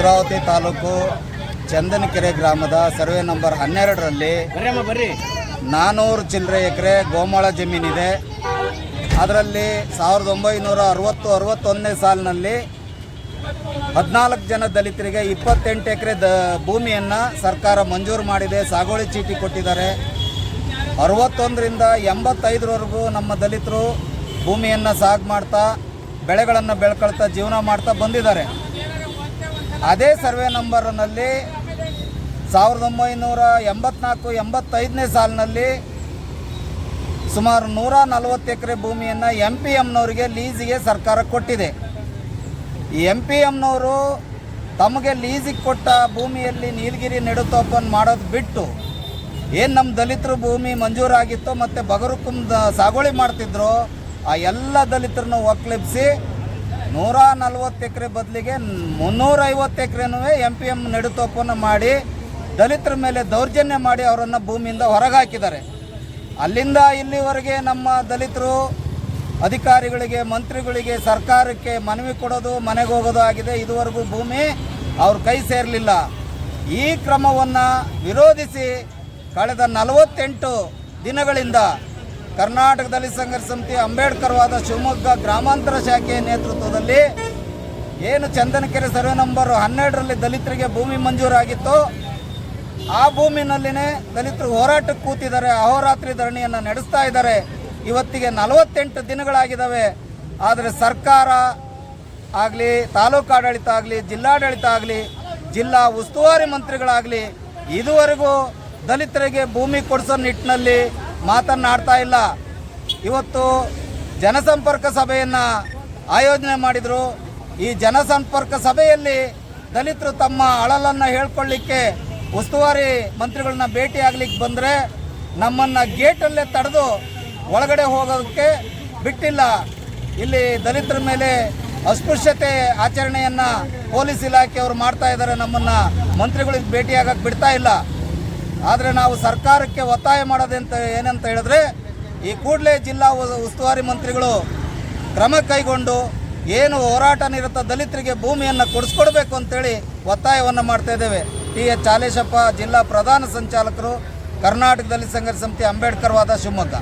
ಭದ್ರಾವತಿ ತಾಲೂಕು ಚಂದನಕೆರೆ ಗ್ರಾಮದ survey number ಹನ್ನೆರಡರಲ್ಲಿ ನಾನ್ನೂರು ಚಿಲ್ಲರೆ ಎಕರೆ ಗೋಮಾಳ ಜಮೀನಿದೆ ಅದರಲ್ಲಿ ಸಾವಿರದ ಒಂಬೈನೂರ ಅರವತ್ತು ಅರವತ್ತೊಂದನೇ ಸಾಲಿನಲ್ಲಿ ಹದಿನಾಲ್ಕು ಜನ ದಲಿತರಿಗೆ ಇಪ್ಪತ್ತೆಂಟು ಎಕರೆ ದ ಭೂಮಿಯನ್ನು ಸರ್ಕಾರ ಮಂಜೂರು ಮಾಡಿದೆ ಸಾಗುವಳಿ ಚೀಟಿ ಕೊಟ್ಟಿದ್ದಾರೆ. ಅರವತ್ತೊಂದರಿಂದ ಎಂಬತ್ತೈದರವರೆಗೂ ನಮ್ಮ ದಲಿತರು ಭೂಮಿಯನ್ನು ಸಾಗು ಮಾಡ್ತಾ ಬೆಳೆಗಳನ್ನು ಬೆಳ್ಕೊಳ್ತಾ ಜೀವನ ಮಾಡ್ತಾ ಬಂದಿದ್ದಾರೆ. ಅದೇ ಸರ್ವೆ ನಂಬರ್ನಲ್ಲಿ ಸಾವಿರದ ಒಂಬೈನೂರ ಎಂಬತ್ನಾಲ್ಕು, ಎಂಬತ್ತೈದನೇ ಸಾಲಿನಲ್ಲಿ ಸುಮಾರು ನೂರ ನಲವತ್ತು ಎಕರೆ ಭೂಮಿಯನ್ನು ಎಂ ಪಿ ಎಮ್ನವರಿಗೆ ಲೀಸಿಗೆ ಸರ್ಕಾರ ಕೊಟ್ಟಿದೆ. ಎಂ ಪಿ ಎಮ್ನವರು ತಮಗೆ ಲೀಸಿಗೆ ಕೊಟ್ಟ ಭೂಮಿಯಲ್ಲಿ ನೀಲಗಿರಿ ನೆಡುತೋಪನ್ ಮಾಡೋದು ಬಿಟ್ಟು ಏನು ನಮ್ಮ ದಲಿತರು ಭೂಮಿ ಮಂಜೂರಾಗಿತ್ತೋ ಮತ್ತು ಬಗರುಕುಂದ ಸಾಗುವಳಿ ಮಾಡ್ತಿದ್ರು, ಆ ಎಲ್ಲ ದಲಿತರನ್ನು ಒಕ್ಲೆಬ್ಸಿ ನೂರ ನಲ್ವತ್ತು ಎಕರೆ ಬದಲಿಗೆ ಮುನ್ನೂರೈವತ್ತು ಎಕರೆನೂ ಎಂ ಪಿ ಎಂ ನೆಡುತೋಪನ್ನು ಮಾಡಿ ದಲಿತರ ಮೇಲೆ ದೌರ್ಜನ್ಯ ಮಾಡಿ ಅವರನ್ನು ಭೂಮಿಯಿಂದ ಹೊರಗೆ ಹಾಕಿದ್ದಾರೆ ಅಲ್ಲಿಂದ ಇಲ್ಲಿವರೆಗೆ ನಮ್ಮ ದಲಿತರು ಅಧಿಕಾರಿಗಳಿಗೆ, ಮಂತ್ರಿಗಳಿಗೆ, ಸರ್ಕಾರಕ್ಕೆ ಮನವಿ ಕೊಡೋದು, ಮನೆಗೆ ಹೋಗೋದು ಆಗಿದೆ. ಇದುವರೆಗೂ ಭೂಮಿ ಅವ್ರ ಕೈ ಸೇರಲಿಲ್ಲ. ಈ ಕ್ರಮವನ್ನು ವಿರೋಧಿಸಿ ಕಳೆದ ನಲವತ್ತೆಂಟು ದಿನಗಳಿಂದ ಕರ್ನಾಟಕದಲ್ಲಿ ಸಂಘರ್ಷ ಸಮಿತಿ ಅಂಬೇಡ್ಕರ್ವಾದ ಶಿವಮೊಗ್ಗ ಗ್ರಾಮಾಂತರ ಶಾಖೆಯ ನೇತೃತ್ವದಲ್ಲಿ ಏನು ಚಂದನಕೆರೆ ಸರ್ವೆ ನಂಬರ್ ಹನ್ನೆರಡರಲ್ಲಿ ದಲಿತರಿಗೆ ಭೂಮಿ ಮಂಜೂರಾಗಿತ್ತು. ಆ ಭೂಮಿನಲ್ಲಿನೇ ದಲಿತರು ಹೋರಾಟಕ್ಕೆ ಕೂತಿದ್ದಾರೆ, ಅಹೋರಾತ್ರಿ ಧರಣಿಯನ್ನು ನಡೆಸ್ತಾ ಇದ್ದಾರೆ. ಇವತ್ತಿಗೆ ನಲವತ್ತೆಂಟು ದಿನಗಳಾಗಿದ್ದಾವೆ. ಆದರೆ ಸರ್ಕಾರ ಆಗಲಿ, ತಾಲೂಕು ಆಡಳಿತ ಆಗಲಿ, ಜಿಲ್ಲಾಡಳಿತ ಆಗಲಿ, ಜಿಲ್ಲಾ ಉಸ್ತುವಾರಿ ಮಂತ್ರಿಗಳಾಗಲಿ, ಇದುವರೆಗೂ ದಲಿತರಿಗೆ ಭೂಮಿ ಕೊಡಿಸೋ ನಿಟ್ಟಿನಲ್ಲಿ ಮಾತನ್ನಾಡ್ತಾ ಇಲ್ಲ. ಇವತ್ತು ಜನಸಂಪರ್ಕ ಸಭೆಯನ್ನು ಆಯೋಜನೆ ಮಾಡಿದರು. ಈ ಜನಸಂಪರ್ಕ ಸಭೆಯಲ್ಲಿ ದಲಿತರು ತಮ್ಮ ಅಳಲನ್ನು ಹೇಳ್ಕೊಳ್ಳಿಕ್ಕೆ ಉಸ್ತುವಾರಿ ಮಂತ್ರಿಗಳನ್ನ ಭೇಟಿ ಆಗ್ಲಿಕ್ಕೆ ಬಂದರೆ ನಮ್ಮನ್ನು ಗೇಟಲ್ಲೇ ತಡೆದು ಒಳಗಡೆ ಹೋಗೋದಕ್ಕೆ ಬಿಟ್ಟಿಲ್ಲ. ಇಲ್ಲಿ ದಲಿತರ ಮೇಲೆ ಅಸ್ಪೃಶ್ಯತೆ ಆಚರಣೆಯನ್ನು ಪೊಲೀಸ್ ಇಲಾಖೆಯವರು ಮಾಡ್ತಾ ಇದ್ದಾರೆ. ನಮ್ಮನ್ನು ಮಂತ್ರಿಗಳಿಗೆ ಭೇಟಿಯಾಗಕ್ಕೆ ಬಿಡ್ತಾ ಇಲ್ಲ. ಆದರೆ ನಾವು ಸರ್ಕಾರಕ್ಕೆ ಒತ್ತಾಯ ಮಾಡೋದಂತ ಏನಂತ ಹೇಳಿದ್ರೆ, ಈ ಕೂಡಲೇ ಜಿಲ್ಲಾ ಉಸ್ತುವಾರಿ ಮಂತ್ರಿಗಳು ಕ್ರಮ ಕೈಗೊಂಡು ಏನು ಹೋರಾಟ ನಿರತ ದಲಿತರಿಗೆ ಭೂಮಿಯನ್ನು ಕೊಡಿಸ್ಕೊಡ್ಬೇಕು ಅಂತೇಳಿ ಒತ್ತಾಯವನ್ನು ಮಾಡ್ತಾ ಇದ್ದೇವೆ. ಟಿ ಎಚ್ ಚಾಲೇಶಪ್ಪ ಜಿಲ್ಲಾ ಪ್ರಧಾನ ಸಂಚಾಲಕರು ಕರ್ನಾಟಕ ದಲಿತ ಸಂಘರ್ಷ ಸಮಿತಿ ಅಂಬೇಡ್ಕರ್ವಾದ ಶಿವಮೊಗ್ಗ.